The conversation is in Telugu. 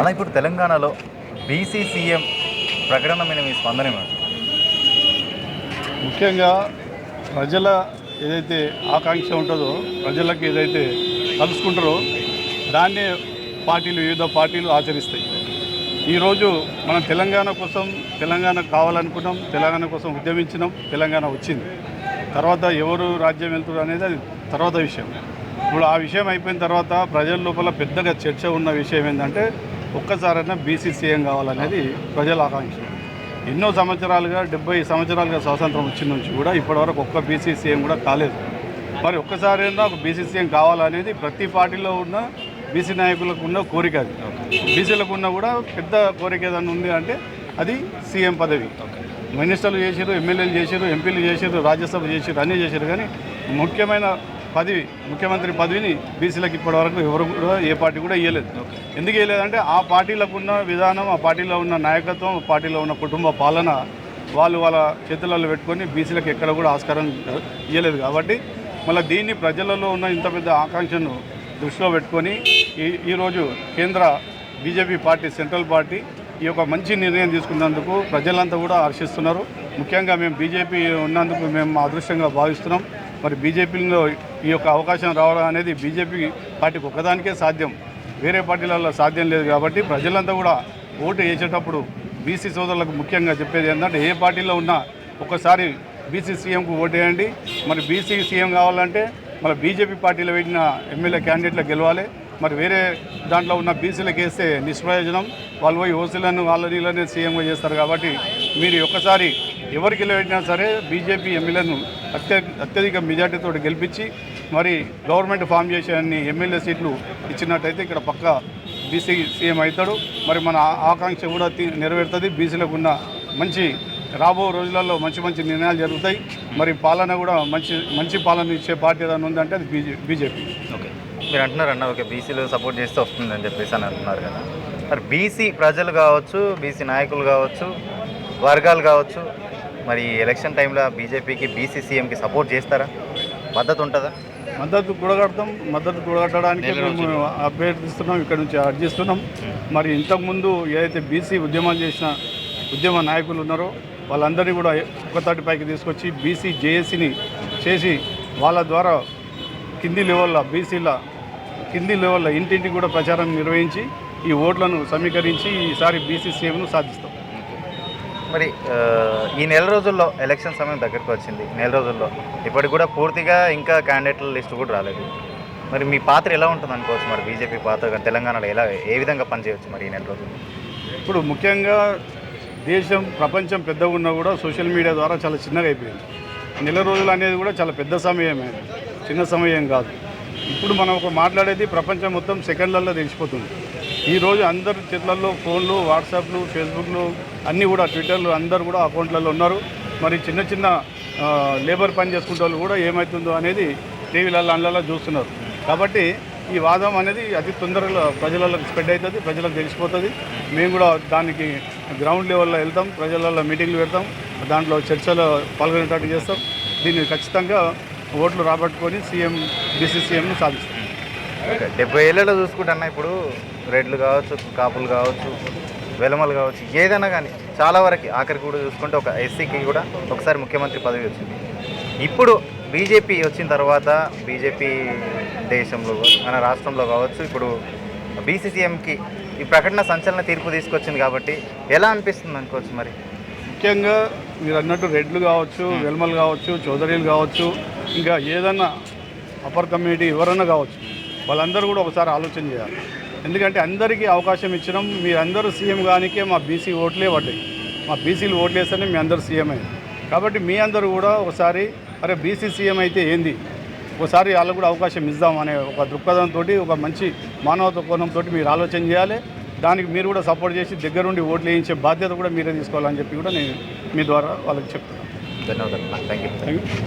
అలా ఇప్పుడు తెలంగాణలో బీసీ సీఎం ప్రకటన మీద మీ స్పందన ముఖ్యంగా ప్రజల ఏదైతే ఆకాంక్ష ఉంటుందో ప్రజలకు ఏదైతే కలుసుకుంటారో దాన్నే పార్టీలు వివిధ పార్టీలు ఆచరిస్తాయి. ఈరోజు మనం తెలంగాణ కోసం తెలంగాణ కావాలనుకున్నాం తెలంగాణ కోసం ఉద్యమించినాం తెలంగాణ వచ్చింది. తర్వాత ఎవరు రాజ్యం వెళ్తారు అనేది అది తర్వాత విషయం. ఇప్పుడు ఆ విషయం అయిపోయిన తర్వాత ప్రజల లోపల పెద్దగా చర్చ ఉన్న విషయం ఏంటంటే ఒక్కసారైనా బీసీ సీఎం కావాలనేది ప్రజల ఆకాంక్ష. ఎన్నో సంవత్సరాలుగా డెబ్బై సంవత్సరాలుగా స్వాతంత్రం వచ్చిన నుంచి కూడా ఇప్పటివరకు ఒక్క బీసీ సీఎం కూడా కాలేదు. మరి ఒక్కసారైనా ఒక బీసీ సీఎం కావాలనేది ప్రతి పార్టీలో ఉన్న బీసీ నాయకులకు ఉన్న కోరిక అది. బీసీలకు ఉన్న కూడా పెద్ద కోరిక ఏదైనా ఉంది అంటే అది సీఎం పదవి. మినిస్టర్లు చేసారు ఎమ్మెల్యేలు చేశారు ఎంపీలు చేశారు రాజ్యసభ చేశారు అన్నీ చేశారు కానీ ముఖ్యమైన పదవి ముఖ్యమంత్రి పదవిని బీసీలకు ఇప్పటివరకు ఎవరు కూడా ఏ పార్టీ కూడా ఇవ్వలేదు ఎందుకు ఇవ్వలేదంటే ఆ పార్టీలకు ఉన్న విధానం ఆ పార్టీలో ఉన్న నాయకత్వం ఆ పార్టీలో ఉన్న కుటుంబ పాలన వాళ్ళు వాళ్ళ చేతులలో పెట్టుకొని బీసీలకు ఎక్కడ కూడా ఆస్కారం ఇవ్వలేదు కాబట్టి మళ్ళీ దీన్ని ప్రజలలో ఉన్న ఇంత పెద్ద ఆకాంక్షను దృష్టిలో పెట్టుకొని ఈ ఈరోజు కేంద్ర బీజేపీ పార్టీ సెంట్రల్ పార్టీ ఈ యొక్క మంచి నిర్ణయం తీసుకున్నందుకు ప్రజలంతా కూడా హర్షిస్తున్నారు. ముఖ్యంగా మేము బీజేపీ ఉన్నందుకు మేము అదృష్టంగా భావిస్తున్నాం. మరి బీజేపీలో ఈ యొక్క అవకాశం రావడం అనేది బీజేపీ పార్టీకి ఒకదానికే సాధ్యం. వేరే పార్టీలలో సాధ్యం లేదు కాబట్టి ప్రజలంతా కూడా ఓటు వేసేటప్పుడు బీసీ సోదరులకు ముఖ్యంగా చెప్పేది ఏంటంటే ఏ పార్టీలో ఉన్నా ఒకసారి బీసీ సీఎంకు ఓటు వేయండి. మరి బీసీ సీఎం కావాలంటే మన బీజేపీ పార్టీలో పెట్టిన ఎమ్మెల్యే క్యాండిడేట్లు గెలవాలి. మరి వేరే దాంట్లో ఉన్న బీసీలకు వేస్తే నిష్ప్రయోజనం. వాళ్ళు పోయి ఓసీలను వాళ్ళ నీళ్ళనే సీఎంగా చేస్తారు కాబట్టి మీరు ఒక్కసారి ఎవరికి వెళ్ళినా సరే బీజేపీ ఎమ్మెల్యేను అత్య అత్యధిక మెజార్టీతో గెలిపించి మరి గవర్నమెంట్ ఫామ్ చేసే అన్ని ఎమ్మెల్యే సీట్లు ఇచ్చినట్టయితే ఇక్కడ పక్క బీసీ సీఎం అవుతాడు. మరి మన ఆ- ఆకాంక్ష కూడా నెరవేరుతుంది. బీసీలకు ఉన్న మంచి రాబో రోజులలో మంచి మంచి నిర్ణయాలు జరుగుతాయి. మరి పాలన కూడా మంచి మంచి పాలన ఇచ్చే పార్టీ ఏదైనా ఉందంటే అది బీజే బీజేపీ. ఓకే. మీరు అంటున్నారు అన్న ఓకే బీసీలు సపోర్ట్ చేస్తే వస్తుందని చెప్పేసి అని అంటున్నారు కదా. మరి బీసీ ప్రజలు కావచ్చు బీసీ నాయకులు కావచ్చు వర్గాలు కావచ్చు మరి ఎలక్షన్ టైంలో బీజేపీకి బీసీ సీఎంకి సపోర్ట్ చేస్తారా? మద్దతు ఉంటుందా? మద్దతు కూడగడతాం. మద్దతు కూడగట్టడానికి మేము అభ్యర్థిస్తున్నాం ఇక్కడ నుంచి అర్జిస్తున్నాం. మరి ఇంతకుముందు ఏదైతే బీసీ ఉద్యమాలు చేసిన ఉద్యమ నాయకులు ఉన్నారో వాళ్ళందరినీ కూడా ఒక తాటిపైకి తీసుకొచ్చి బీసీ జేఏసీని చేసి వాళ్ళ ద్వారా కింది లెవెల్లో బీసీల కింది లెవెల్లో ఇంటింటికి కూడా ప్రచారం నిర్వహించి ఈ ఓట్లను సమీకరించి ఈసారి బీసీ సీఎంను సాధిస్తాం. మరి ఈ నెల రోజుల్లో ఎలక్షన్ సమయం దగ్గరకు వచ్చింది. నెల రోజుల్లో ఇప్పటికి కూడా పూర్తిగా ఇంకా క్యాండిడేట్ల లిస్ట్ కూడా రాలేదు. మరి మీ పాత్ర ఎలా ఉంటుంది అనుకోవచ్చు మరి బీజేపీ పాత్ర తెలంగాణలో ఎలా ఏ విధంగా పనిచేయవచ్చు మరి ఈ నెల రోజుల్లో? ఇప్పుడు ముఖ్యంగా దేశం ప్రపంచం పెద్దగా ఉన్నా కూడా సోషల్ మీడియా ద్వారా చాలా చిన్నగా అయిపోయింది. నెల రోజులు అనేది కూడా చాలా పెద్ద సమయమే. చిన్న సమయం కాదు. ఇప్పుడు మనం ఒక మాట్లాడేది ప్రపంచం మొత్తం సెకండ్లలో తెలిసిపోతుంది. ఈరోజు అందరి చేతులలో ఫోన్లు వాట్సాప్లు ఫేస్బుక్లు అన్నీ కూడా ట్విట్టర్లు అందరు కూడా అకౌంట్లలో ఉన్నారు. మరి చిన్న చిన్న లేబర్ పని చేసుకుంటే వాళ్ళు కూడా ఏమవుతుందో అనేది టీవీలలో అందులో చూస్తున్నారు. కాబట్టి ఈ వాదం అనేది అతి తొందరగా ప్రజలలో స్ప్రెడ్ అవుతుంది ప్రజలకు తెలిసిపోతుంది. మేము కూడా దానికి గ్రౌండ్ లెవెల్లో వెళ్తాం ప్రజలలో మీటింగ్లు పెడతాం దాంట్లో చర్చలో పాల్గొనేటట్టు చేస్తాం. దీన్ని ఖచ్చితంగా ఓట్లు రాబట్టుకొని సీఎం బీసీ సీఎంను సాధిస్తాం ఓకే డెబ్బై ఏళ్ళలో చూసుకుంటున్నా ఇప్పుడు రెడ్లు కావచ్చు కాపులు కావచ్చు వెలమలు కావచ్చు ఏదైనా కానీ చాలా వరకు ఆఖరికి కూడా చూసుకుంటే ఒక ఎస్సీకి కూడా ఒకసారి ముఖ్యమంత్రి పదవి వచ్చింది. ఇప్పుడు బీజేపీ వచ్చిన తర్వాత బీజేపీ దేశంలో మన రాష్ట్రంలో కావచ్చు ఇప్పుడు బీసీసీఎంకి ఈ ప్రకటన సంచలన తీర్పు తీసుకొచ్చింది కాబట్టి ఎలా అనిపిస్తుంది అనుకోవచ్చు మరి? ముఖ్యంగా మీరు అన్నట్టు రెడ్లు కావచ్చు వెల్మలు కావచ్చు చౌదరీలు కావచ్చు ఇంకా ఏదన్నా అప్పర్ కమ్యూనిటీ ఎవరన్నా కావచ్చు వాళ్ళందరూ కూడా ఒకసారి ఆలోచన చేయాలి. ఎందుకంటే అందరికీ అవకాశం ఇచ్చినాం మీరందరూ సీఎం కానికే మా బీసీ ఓట్లే పడ్డాయి. మా బీసీలు ఓట్లు వేస్తేనే మీ అందరూ సీఎం అయ్యారు. కాబట్టి మీ అందరూ కూడా ఒకసారి అరే బీసీ సీఎం అయితే ఏంది? ఒకసారి వాళ్ళకు కూడా అవకాశం ఇద్దాం అనే ఒక దృక్పథంతో ఒక మంచి మానవత కోణంతో మీరు ఆలోచన చేయాలి. దానికి మీరు కూడా సపోర్ట్ చేసి దగ్గరుండి ఓట్లు వేయించే బాధ్యత కూడా మీరే తీసుకోవాలని చెప్పి కూడా నేను మీ ద్వారా వాళ్ళకి చెప్తున్నాను. ధన్యవాదాలు థ్యాంక్ యూ థ్యాంక్ యూ